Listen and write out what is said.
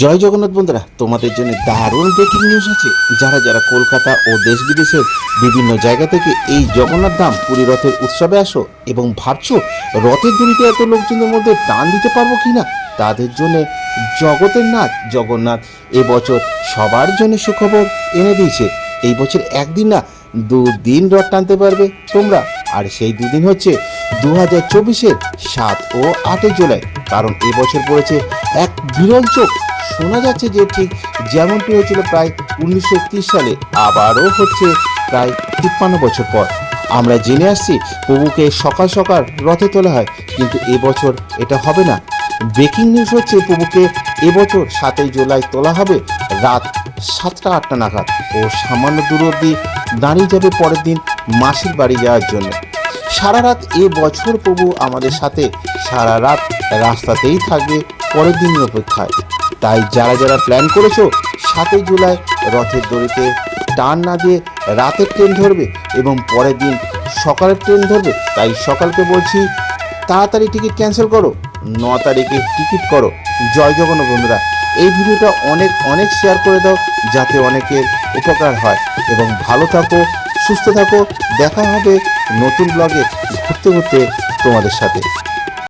জয় জগন্নাথ বন্ধুরা, তোমাদের জন্য দারুণ ব্রেকিং নিউজ আছে। যারা যারা কলকাতা ও দেশ বিদেশের বিভিন্ন জায়গা থেকে এই জগন্নাথ ধাম পুরী রথের উৎসবে আসো এবং ভাবছ রথের দড়িতে এত লোকজনের মধ্যে টান দিতে পারব কি না তাদের জন্য জগতের নাথ জগন্নাথ এবছর সবার জন্য সুখবর এনে দিয়েছে। এই বছর একদিন না, দুদিন রথ টানতে পারবে তোমরা। আর সেই দুদিন হচ্ছে দু হাজার চব্বিশের সাত ও আটই জুলাই। কারণ এবছর পড়েছে এক বিরল চোখ। শোনা যাচ্ছে যে ঠিক যেমনটি হয়েছিল প্রায় উনিশশো একত্রিশ সালে, আবারও হচ্ছে প্রায় তিপ্পান্ন বছর পর। আমরা জেনে আসছি প্রভুকে সকাল সকাল রথে তোলা হয়, কিন্তু এবছর এটা হবে না। ব্রেকিং নিউজ হচ্ছে প্রভুকে এবছর সাতই জুলাই তোলা হবে রাত সাতটা আটটা নাগাদ ও সামান্য দূর অবধি দাঁড়িয়ে যাবে পরের দিন মাসির বাড়ি যাওয়ার জন্য। সারা রাত এ বছর প্রভু আমাদের সাথে, সারা রাত রাস্তাতেই থাকবে পরের দিনের অপেক্ষায়। তাই যারা যারা প্ল্যান করেছ, সাতই জুলাই রথের দড়িতে টান না দিয়ে রাতের ট্রেন ধরবে এবং পরের দিন সকালের ট্রেন ধরবে, তাই সকালকে বলছি, তাড়াতাড়ি টিকিট ক্যান্সেল করো, ন তারিখে টিকিট করো। জয় জগন্নাথ বন্ধুরা, এই ভিডিওটা অনেক অনেক শেয়ার করে দাও, যাতে অনেকের উপকার হয়। এবং ভালো থাকো, সুস্থ থাকো, দেখা হবে নতুন ব্লগে ঘুরতে ঘুরতে তোমাদের সাথে।